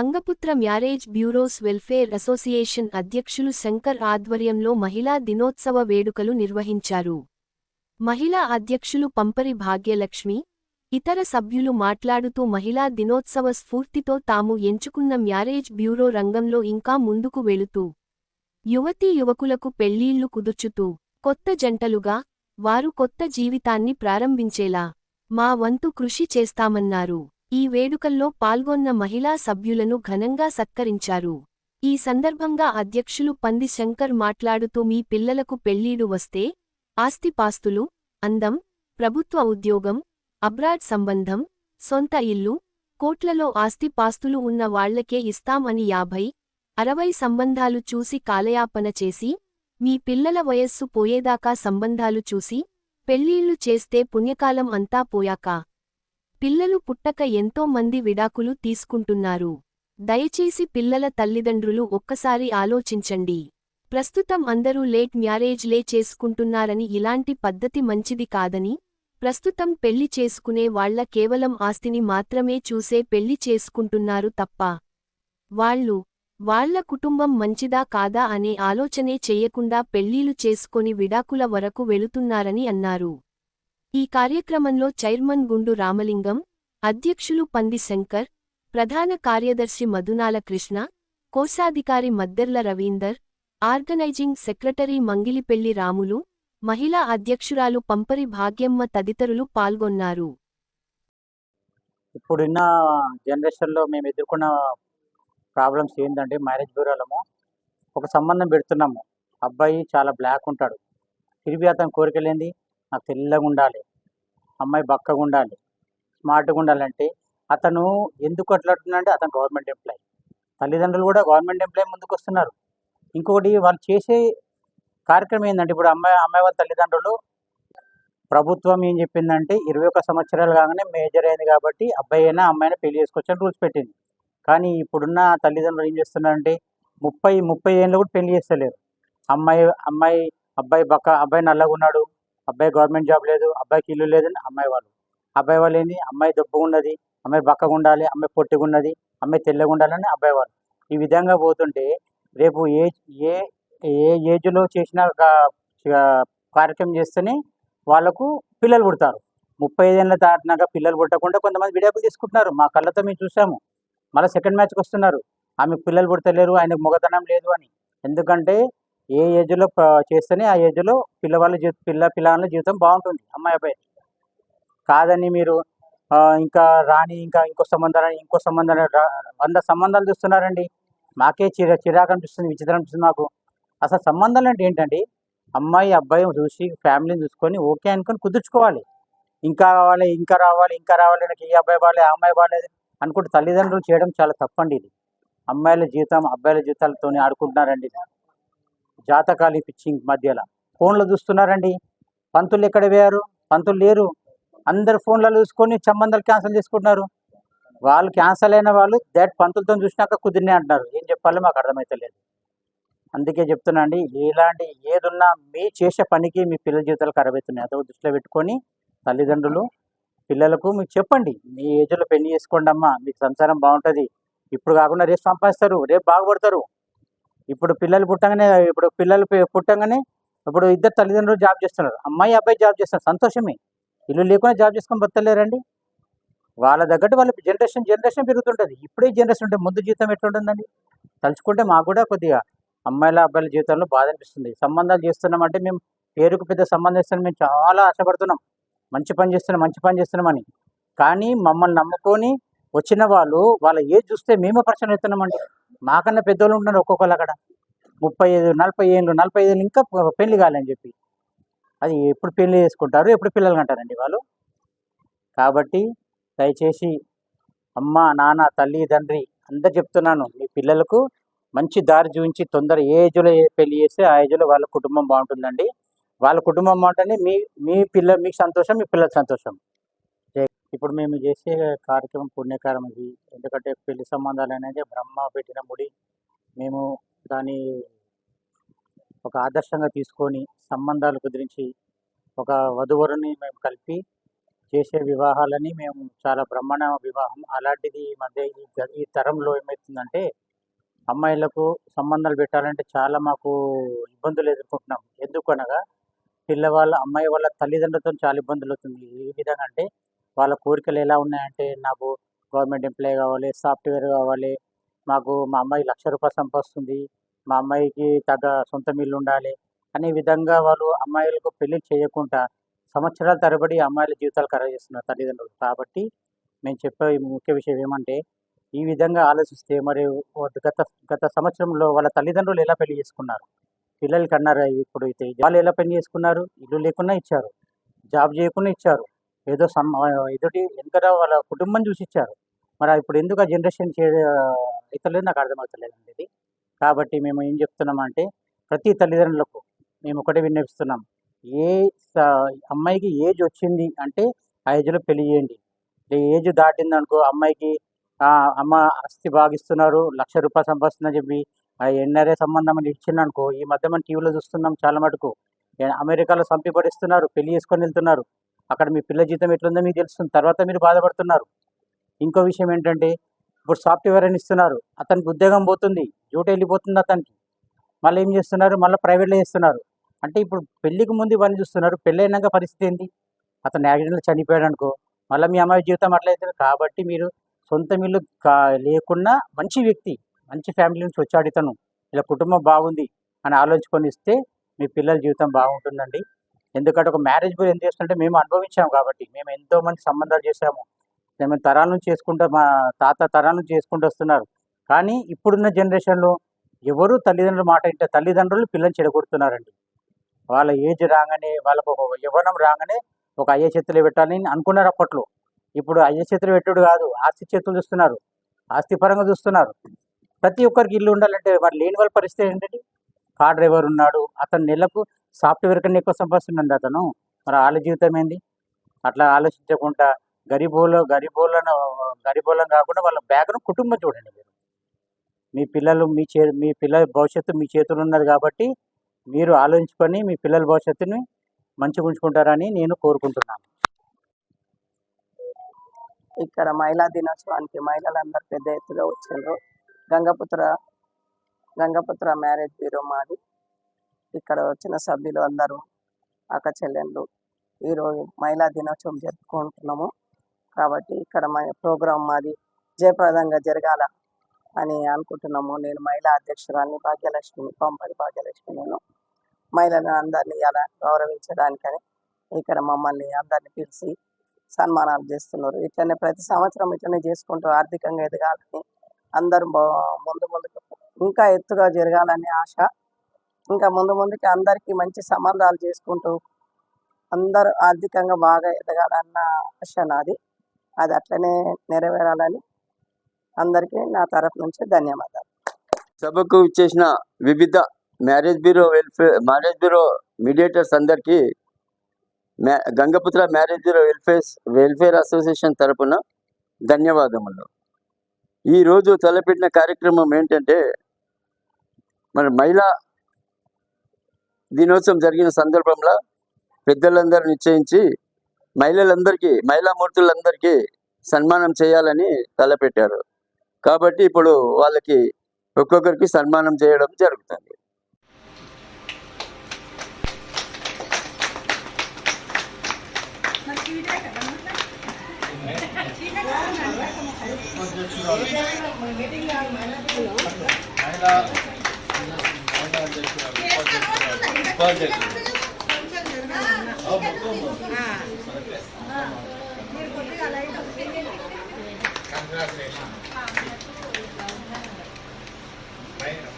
Rangaputra marriage bureaus welfare association అధ్యక్షులు శంకర్ ఆధ్వర్యంలో మహిళా దినోత్సవ వేడుకలు నిర్వహించారు. మహిళా అధ్యక్షులు పంపరి భాగ్యలక్ష్మి ఇతర సభ్యులు మాట్లాడుతూ మహిళా దినోత్సవ స్ఫూర్తితో తాము ఎంచుకున్న మ్యారేజ్ బ్యూరో రంగంలో ఇంకా ముందుకు వెళుతూ యువతీ యువకులకు పెళ్ళిళ్ళు కుదుర్చుతూ కొత్త జంటలుగా వారు కొత్త జీవితాన్ని ప్రారంభించేలా మా వంతు కృషి చేస్తామన్నారు. ఈ వేడుకల్లో పాల్గొన్న మహిళా సభ్యులను ఘనంగా సత్కరించారు. ఈ సందర్భంగా అధ్యక్షులు పంది శంకర్ మాట్లాడుతూ మీ పిల్లలకు పెళ్ళీడు వస్తే ఆస్తిపాస్తులు అందం ప్రభుత్వ ఉద్యోగం అబ్రాడ్ సంబంధం సొంత ఇల్లు కోట్లలో ఆస్తిపాస్తులు ఉన్న వాళ్ళకే ఇస్తాం అని యాభై అరవై సంబంధాలు చూసి కాలయాపన చేసి మీ పిల్లల వయస్సు పోయేదాకా సంబంధాలు చూసి పెళ్ళిళ్ళు చేస్తే పుణ్యకాలం అంతా పోయాక పిల్లలు పుట్టక ఎంతో మంది విడాకులు తీసుకుంటున్నారు. దయచేసి పిల్లల తల్లిదండ్రులు ఒక్కసారి ఆలోచించండి. ప్రస్తుతం అందరూ లేట్ మ్యారేజ్లే చేసుకుంటున్నారని ఇలాంటి పద్ధతి మంచిది కాదని ప్రస్తుతం పెళ్ళి చేసుకునే వాళ్ళ కేవలం ఆస్తిని మాత్రమే చూసే పెళ్ళి చేసుకుంటున్నారు తప్ప. వాళ్ళు వాళ్ళ కుటుంబం మంచిదా కాదా అనే ఆలోచనే చెయ్యకుండా పెళ్ళీలు చేసుకొని విడాకుల వరకు వెళుతున్నారని అన్నారు. ఈ కార్యక్రమంలో చైర్మన్ గుండు రామలింగం అధ్యక్షులు పంది శంకర్ ప్రధాన కార్యదర్శి మధునాల కృష్ణ కోశాధికారి మద్దెర్ల రవీందర్ ఆర్గనైజింగ్ సెక్రటరీ మంగిలిపెళ్ళి రాములు మహిళా అధ్యక్షురాలు పంపరి భాగ్యమ్మ తదితరులు పాల్గొన్నారు. ఇప్పుడున్న జనరేషన్లో మేము ఎదుర్కొన్న ప్రాబ్లమ్స్ ఏంటంటే మ్యారేజ్ బ్యూరోలము ఒక సంబంధం పెడుతున్నాము. అబ్బాయి చాలా బ్లాక్ ఉంటాడు. తిరిగి అతని కోరికలేంది నాకు తెల్లగా ఉండాలి. అమ్మాయి బక్కగా ఉండాలి. స్మార్ట్గా ఉండాలంటే అతను ఎందుకు అట్లాడుతున్నాడంటే అతను గవర్నమెంట్ ఎంప్లాయీ. తల్లిదండ్రులు కూడా గవర్నమెంట్ ఎంప్లాయీ ముందుకు వస్తున్నారు. ఇంకొకటి వాళ్ళు చేసే కార్యక్రమం ఏంటంటే ఇప్పుడు అమ్మాయి అమ్మాయి వాళ్ళ తల్లిదండ్రులు ప్రభుత్వం ఏం చెప్పిందంటే ఇరవై ఒక్క సంవత్సరాలు కాగానే మేజర్ అయింది కాబట్టి అబ్బాయి అయినా అమ్మాయినా పెళ్ళి చేసుకోవచ్చని రూల్స్ పెట్టింది. కానీ ఇప్పుడున్న తల్లిదండ్రులు ఏం చేస్తున్నారంటే ముప్పై ముప్పై ఏళ్ళు కూడా పెళ్ళి చేస్తలేరు. అమ్మాయి అమ్మాయి అబ్బాయి బక్క అబ్బాయి నల్లగా ఉన్నాడు. అబ్బాయి గవర్నమెంట్ జాబ్ లేదు అబ్బాయికి ఇల్లు లేదని అమ్మాయి వాళ్ళు. అబ్బాయి వాళ్ళు ఏంది? అమ్మాయి దొబ్బగా ఉన్నది అమ్మాయి బక్కగా ఉండాలి అమ్మాయి పొట్టిగా ఉన్నది అమ్మాయి తెల్లగా ఉండాలని అబ్బాయి వాళ్ళు. ఈ విధంగా పోతుంటే రేపు ఏ ఏ ఏ ఏజ్లో చేసిన కార్యక్రమం చేస్తేనే వాళ్ళకు పిల్లలు పుడతారు. ముప్పై ఐదేళ్ళ దాటినాక పిల్లలు పుట్టకుండా కొంతమంది విడాకులు తీసుకుంటున్నారు. మా కళ్ళతో మేము చూసాము. మళ్ళీ సెకండ్ మ్యాచ్కి వస్తున్నారు. ఆమెకు పిల్లలు పుడతలేరు ఆయనకు మొగతనం లేదు అని. ఎందుకంటే ఏ ఏజ్లో చేస్తేనే ఆ ఏజ్లో పిల్లవాళ్ళ జీవిత పిల్ల పిల్లల జీవితం బాగుంటుంది. అమ్మాయి అబ్బాయి. కాదని మీరు ఇంకా రాని ఇంకా ఇంకో సంబంధాలు ఇంకో సంబంధాలు వంద సంబంధాలు చూస్తున్నారండి. మాకే చిరా చిరాకు అనిపిస్తుంది విచిత్రం అనిపిస్తుంది మాకు. అసలు సంబంధాలు అంటే ఏంటండి? అమ్మాయి అబ్బాయి చూసి ఫ్యామిలీని చూసుకొని ఓకే అనుకొని కుదుర్చుకోవాలి. ఇంకా కావాలి ఇంకా రావాలి ఇంకా రావాలి నాకు ఈ అబ్బాయి బాగాలేదు ఆ అమ్మాయి బాగాలేదు అనుకుంటే తల్లిదండ్రులు చేయడం చాలా తప్పండి ఇది. అమ్మాయిల జీవితం అబ్బాయిల జీవితాలతో ఆడుకుంటున్నారండి. ఇది. జాతకాలు పిచ్చింగ్ మధ్యలో. ఫోన్లో చూస్తున్నారండి. పంతులు ఎక్కడ పోయారు? పంతులు లేరు. అందరు ఫోన్లలో చూసుకొని సంబంధాలు క్యాన్సిల్ చేసుకుంటున్నారు. వాళ్ళు క్యాన్సిల్ అయిన వాళ్ళు దట్ పంతులతో చూసినాక కుదిరినే అంటున్నారు. ఏం చెప్పాలో మాకు అర్థమవుతలేదు అందుకే చెప్తున్నా అండి ఎలాంటి ఏదున్నా మీ చేసే పనికి మీ పిల్లల జీవితాలు ఖరాబ్ అవుతున్నాయి. అదో దృష్టిలో పెట్టుకొని తల్లిదండ్రులు పిల్లలకు మీకు చెప్పండి. మీ ఏజ్లో పెళ్ళి చేసుకోండి అమ్మా మీకు సంసారం బాగుంటుంది. ఇప్పుడు కాకుండా రేపు సంపాదిస్తారు రేపు బాగుపడతారు. ఇప్పుడు పిల్లలు పుట్టంగానే ఇప్పుడు పిల్లలు పుట్టగానే ఇప్పుడు ఇద్దరు తల్లిదండ్రులు జాబ్ చేస్తున్నారు. అమ్మాయి అబ్బాయి జాబ్ చేస్తున్నారు. సంతోషమే. ఇల్లు లేకుండా జాబ్ చేసుకొని బతలేరండి వాళ్ళ తగ్గట్టు వాళ్ళ జనరేషన్ జనరేషన్ పెరుగుతుంటుంది. ఇప్పుడే జనరేషన్ ఉంటే ముందు జీవితం ఎట్లుంటుందండి? తలుచుకుంటే మాకు కూడా కొద్దిగా అమ్మాయిల అబ్బాయిల జీవితంలో బాధ అనిపిస్తుంది. సంబంధాలు చేస్తున్నామంటే మేము పేరుకు పెద్ద సంబంధం ఇస్తున్నాం మేము చాలా ఆశపడుతున్నాం. మంచి పని చేస్తున్నాం మంచి పని చేస్తున్నామని కానీ మమ్మల్ని నమ్ముకొని వచ్చిన వాళ్ళు వాళ్ళ ఏజ్ చూస్తే మేమే పరిచయం అవుతున్నామండి. మాకన్నా పెద్దోళ్ళు ఉంటున్నారు ఒక్కొక్కరు అక్కడ. ముప్పై ఐదు నలభై ఏళ్ళు నలభై ఐదు ఇంకా పెళ్ళి కాలని చెప్పి. అది ఎప్పుడు పెళ్ళి చేసుకుంటారు ఎప్పుడు పిల్లలు అంటారండి వాళ్ళు? కాబట్టి దయచేసి అమ్మ నాన్న తల్లి తండ్రి అందరు చెప్తున్నాను మీ పిల్లలకు మంచి దారి చూపించి తొందర ఏ ఏజ్లో ఏ పెళ్ళి చేస్తే ఆ ఏజ్లో వాళ్ళ కుటుంబం బాగుంటుందండి. వాళ్ళ కుటుంబం బాగుంటుంది మీ మీ పిల్ల మీకు సంతోషం మీ పిల్లల సంతోషం. ఇప్పుడు మేము చేసే కార్యక్రమం పుణ్యకారం ఇది ఎందుకంటే పెళ్ళి సంబంధాలు అనేది బ్రహ్మ పెట్టిన ముడి. మేము దాని ఒక ఆదర్శంగా తీసుకొని సంబంధాలు కుదిరించి ఒక వధువరుని మేము కలిపి చేసే వివాహాలని మేము చాలా బ్రహ్మాండ వివాహం. అలాంటిది ఈ మధ్య ఈ గ- ఈ తరంలో ఏమవుతుందంటే అమ్మాయిలకు సంబంధాలు పెట్టాలంటే చాలా మాకు ఇబ్బందులు ఎదుర్కొంటున్నాం ఎందుకనగా పిల్లవాళ్ళ అమ్మాయి వాళ్ళ తల్లిదండ్రులతో చాలా ఇబ్బందులు అవుతుంది ఏ విధంగా అంటే వాళ్ళ కోరికలు ఎలా ఉన్నాయంటే నాకు గవర్నమెంట్ ఎంప్లాయ్ కావాలి సాఫ్ట్వేర్ కావాలి మాకు మా అమ్మాయి లక్ష రూపాయలు సంపాదిస్తుంది మా అమ్మాయికి తగ్గ సొంత ఇల్లు ఉండాలి అనే విధంగా వాళ్ళు అమ్మాయిలకు పెళ్ళి చేయకుండా సంవత్సరాల తరబడి అమ్మాయిల జీవితాలు ఖరాబ్ చేస్తున్నారు తల్లిదండ్రులు. కాబట్టి మేము చెప్పే ముఖ్య విషయం ఏమంటే ఈ విధంగా ఆలోచిస్తే మరి గత గత సంవత్సరంలో వాళ్ళ తల్లిదండ్రులు ఎలా పెళ్ళి చేసుకున్నారు? పిల్లలకి అన్నారు ఇప్పుడు అయితే? వాళ్ళు ఎలా పెళ్ళి చేసుకున్నారు? ఇల్లు లేకుండా ఇచ్చారు జాబ్ చేయకుండా ఇచ్చారు ఏదో సమ్ ఎదుటి ఎందుకంటే వాళ్ళ కుటుంబం చూసి ఇచ్చారు మరి ఇప్పుడు ఎందుకు ఆ జనరేషన్ చే ఇతరులేదు నాకు అర్థమవుతలేదు ఇది. కాబట్టి మేము ఏం చెప్తున్నామంటే ప్రతి తల్లిదండ్రులకు మేము ఒకటే విన్నవిస్తున్నాం. ఏ స- అమ్మాయికి ఏజ్ వచ్చింది అంటే ఆ ఏజ్లో పెళ్ళి చేయండి. ఏజ్ దాటింది అనుకో అమ్మాయికి అమ్మ అస్థి భాగిస్తున్నారు లక్ష రూపాయలు సంపాదిస్తుందని చెప్పి ఆ ఎన్ఆర్ఏ సంబంధం అని ఇచ్చింది అనుకో ఈ మధ్య మనం టీవీలో చూస్తున్నాం చాలా మటుకు. అమెరికాలో అమెరికాలో సంపిపడిస్తున్నారు పెళ్ళి చేసుకొని వెళ్తున్నారు. అక్కడ మీ పిల్ల జీతం ఎట్లుందో మీకు తెలుస్తుంది. తర్వాత మీరు బాధపడుతున్నారు. ఇంకో విషయం ఏంటంటే ఇప్పుడు సాఫ్ట్వేర్ అని ఇస్తున్నారు. అతనికి ఉద్యోగం పోతుంది. డ్యూటీ వెళ్ళిపోతుంది అతనికి. మళ్ళీ ఏం చేస్తున్నారు? మళ్ళీ ప్రైవేట్లో చేస్తున్నారు. అంటే ఇప్పుడు పెళ్ళికి ముందు ఇవన్నీ చూస్తున్నారు. పెళ్ళైనాక పరిస్థితి ఏంటి అతను యాక్సిడెంట్లో చనిపోయాడు అనుకో మళ్ళీ మీ అమ్మాయి జీవితం అట్లయితే కాబట్టి మీరు సొంత ఇల్లు కా లేకున్నా మంచి వ్యక్తి మంచి ఫ్యామిలీ నుంచి వచ్చాడు ఇతను. ఇలా కుటుంబం బాగుంది అని ఆలోచించుకొని ఇస్తే మీ పిల్లల జీవితం బాగుంటుందండి. ఎందుకంటే ఒక మ్యారేజ్ గురించి ఏం చేస్తుంటే మేము అనుభవించాము కాబట్టి మేము ఎంతో మంది సంబంధాలు చేశాము. మేము తరాల నుంచి చేసుకుంటూ మా తాత తరాల నుంచి చేసుకుంటూ వస్తున్నారు. కానీ ఇప్పుడున్న జనరేషన్లో ఎవరు తల్లిదండ్రుల మాట అంటే తల్లిదండ్రులు పిల్లల్ని చెడగొడుతున్నారండి. వాళ్ళ ఏజ్ రాగానే వాళ్ళకు ఒక యవ్వనం రాగానే ఒక అయ్యే చేతులు పెట్టాలని అనుకున్నారు అప్పట్లో. ఇప్పుడు అయ్యే చేతులు పెట్టుడు కాదు ఆస్తి చేతులు చూస్తున్నారు. ఆస్తి పరంగా చూస్తున్నారు. ప్రతి ఒక్కరికి ఇల్లు ఉండాలంటే మరి లేని వాళ్ళ పరిస్థితి ఏంటంటే కార్ డ్రైవర్ ఉన్నాడు అతను నెలకు సాఫ్ట్వేర్ కన్నా ఎక్కువ సంపాదిస్తుందండి అతను. మరి వాళ్ళ జీవితం ఏంది? అట్లా ఆలోచించకుండా గరీబోలో గరీబోలను గరీబోలను కాకుండా వాళ్ళ బ్యాగ్ను కుటుంబం చూడండి మీరు. మీ పిల్లలు మీ చే మీ పిల్లల భవిష్యత్తు మీ చేతులు ఉన్నది కాబట్టి మీరు ఆలోచించుకొని మీ పిల్లల భవిష్యత్తుని మంచిగా ఉంచుకుంటారని నేను కోరుకుంటున్నాను. ఇక్కడ మహిళా దినోత్సవానికి మహిళలందరూ పెద్ద ఎత్తుగా వచ్చారు. గంగపుత్ర గంగపుత్ర మ్యారేజ్ బ్యూరో మాది. ఇక్కడ వచ్చిన సభ్యులు అందరూ అక్క చెల్లెళ్ళు ఈరోజు మహిళా దినోత్సవం జరుపుకుంటున్నాము. కాబట్టి ఇక్కడ మా ప్రోగ్రాం మాది జయప్రదంగా జరగాల అని అనుకుంటున్నాము. నేను మహిళా అధ్యక్షురాన్ని భాగ్యలక్ష్మి పంపది భాగ్యలక్ష్మి నేను. మహిళలను అందరినీ అలా గౌరవించడానికని ఇక్కడ మమ్మల్ని అందరిని పిలిచి సన్మానాలు చేస్తున్నారు. ఇట్లనే ప్రతి సంవత్సరం ఇట్లనే చేసుకుంటూ ఆర్థికంగా ఎదగాలని అందరూ బా- ముందు ముందుకు ఇంకా ఎత్తుగా జరగాలని ఆశ ఇంకా ముందు ముందుకి అందరికీ మంచి సంబంధాలు చేసుకుంటూ అందరూ ఆర్థికంగా బాగా ఎదగాలన్న ఆశ నాది. అది అట్లనే నెరవేరాలని అందరికీ నా తరఫు నుంచి ధన్యవాదాలు. సభకు ఇచ్చేసిన వివిధ marriage bureau welfare marriage bureau mediators అందరికీ మ్యా Gangaputra marriage bureau welfare welfare association తరపున ధన్యవాదములు. ఈరోజు తలపెట్టిన కార్యక్రమం ఏంటంటే మరి మహిళా దినోత్సవం జరిగిన సందర్భంలో పెద్దలందరూ నిశ్చయించి మహిళలందరికీ మహిళా మూర్తులందరికీ సన్మానం చేయాలని తలపెట్టారు. కాబట్టి ఇప్పుడు వాళ్ళకి ఒక్కొక్కరికి సన్మానం చేయడం జరుగుతుంది. మహి-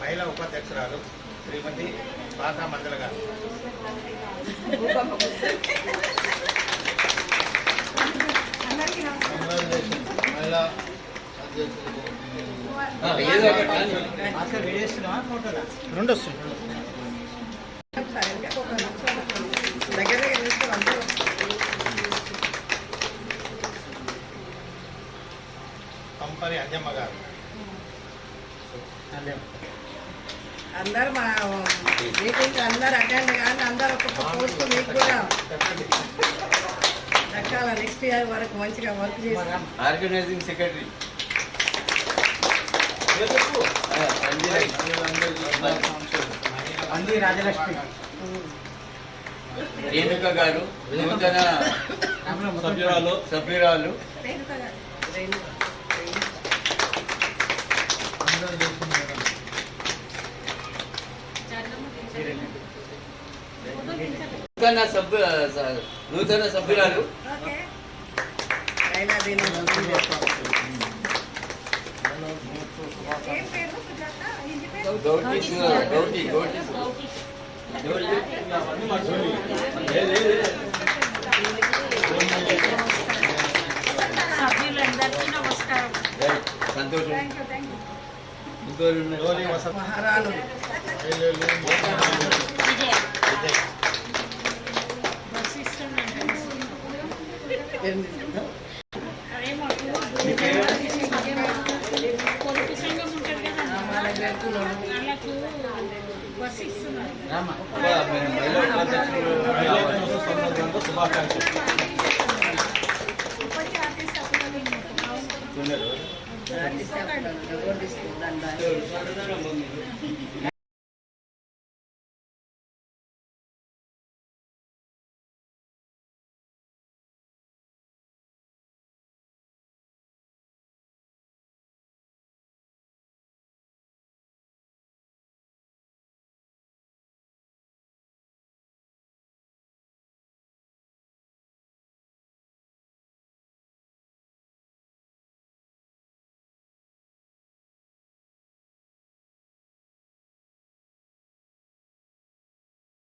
మహిళా ఉపాధ్యక్షురాలు శ్రీమతి పాతా మంజల గారు. రెండు. వస్తుంది కంపని అంజమ్మ గారు అందరు మా మీటింగ్ అందరు అటెండ్ కానీ అందరు ఒక్కొక్క పోస్ట్ మీకు కూడా ఉండాలి నెక్స్ట్ ఇయర్ వరకు మంచిగా వర్క్ చేసి. ఆర్గనైజింగ్ సెక్రటరీ అంది రాజలక్ష్మి. రేణుక గారు నూతన సభ్యురాలు సభ్యురాలు. నూతన సభ్యు నూతన సభ్యురాలు. మహిళా దినోత్సవం గౌటి శుభాకాంక్షలు